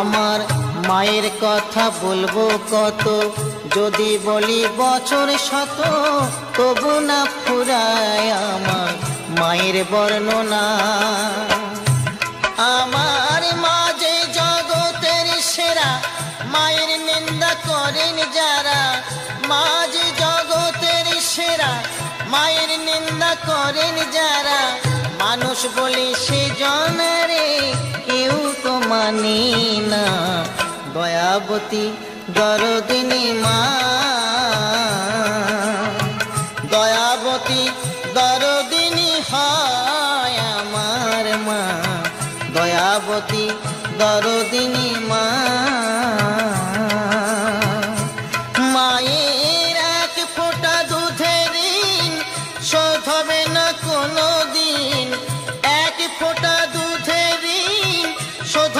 আমার মায়ের কথা বলব কত? যদি বলি বছর শত, তবু না ফুরায় আমার মায়ের বর্ণনা। আমার মা যে জগতের সেরা, মায়ের নিন্দা করেন যারা। মা যে জগতের সেরা, মায়ের নিন্দা করেন যারা। মানুষ বলে সে জনারে মানি না, দয়াবতী দরদিনী মা। দয়াবতী দরদিনী হয় আমার মা। দয়াবতী দরদিনী মা। মায়ের এক ফোঁটা দুধের ঋণ শোধ না কোনো দিন এক ফোঁটা দুধের ঋণ শোধ